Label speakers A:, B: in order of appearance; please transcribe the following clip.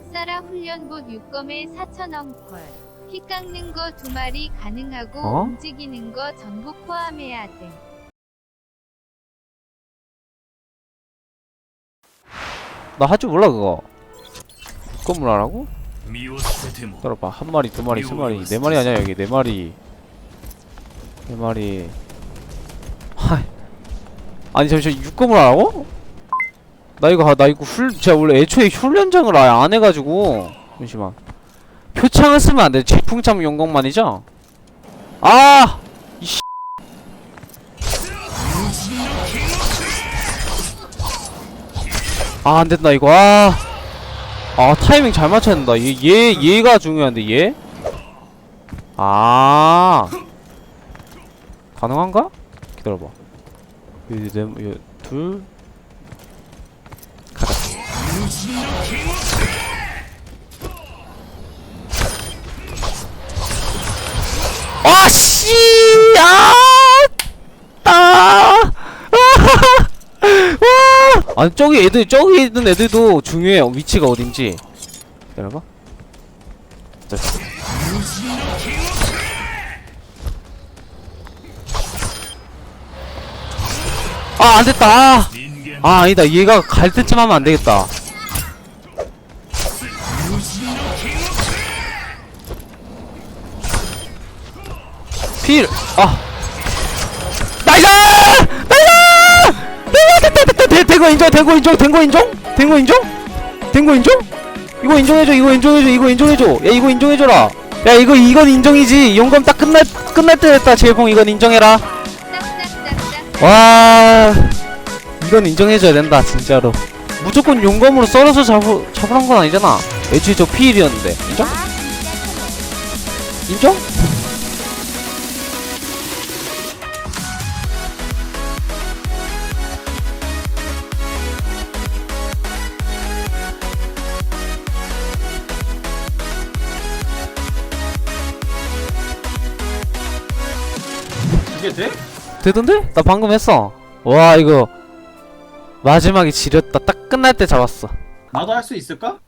A: 학살아 훈련봇 6검에 4천원콜. 피 깎는 거 두 마리 가능하고
B: 어?
A: 움직이는 거 전부 포함해야 돼.
B: 나 할 줄 몰라 그거. 그걸 하라고? 들어봐 한 마리 두 마리 세 마리 네 마리 아니야 여기 네 마리 네 마리 아니 잠시만 육검을 하라고? 나 이거 나 이거 훌 제가 원래 애초에 훈련장을 아예 안 해가지고. 잠시만. 표창을 쓰면 안돼. 질풍참 용검만이죠? 아! 이씨. 아 안된다 이거. 아. 아 타이밍 잘 맞춰야 된다. 얘, 얘 얘가 중요한데 얘? 아. 가능한가? 기다려봐. 여기 네, 여기 둘 아 따! 와! 아니 저기 애들 저기 있는 애들도 중요해요. 위치가 어딘지. 기다려봐. 자. 아 안 됐다. 아, 人間아 아니다. 얘가 갈 때쯤 하면 안 되겠다 필! 아 나이스! 나이스! 됐다 됐다 대, 대거 인정 대거 인정 된거 인정? 된거 인정? 된거 인정? 이거 인정해줘 이거 인정해줘 이거 인정해줘 야 이거 인정해줘라 야 이거 이건 인정이지 용검 딱 끝날 끝날 때 됐다 제봉 이건 인정해라. 와 이건 인정해줘야 된다 진짜로 무조건 용검으로 썰어서 잡으, 잡으란 건 아니잖아 애초에 저 피일이었는데 인정? 인정?
C: 돼?
B: 되던데? 나 방금 했어 와 이거 마지막에 지렸다 딱 끝날 때 잡았어
C: 나도 할 수 있을까?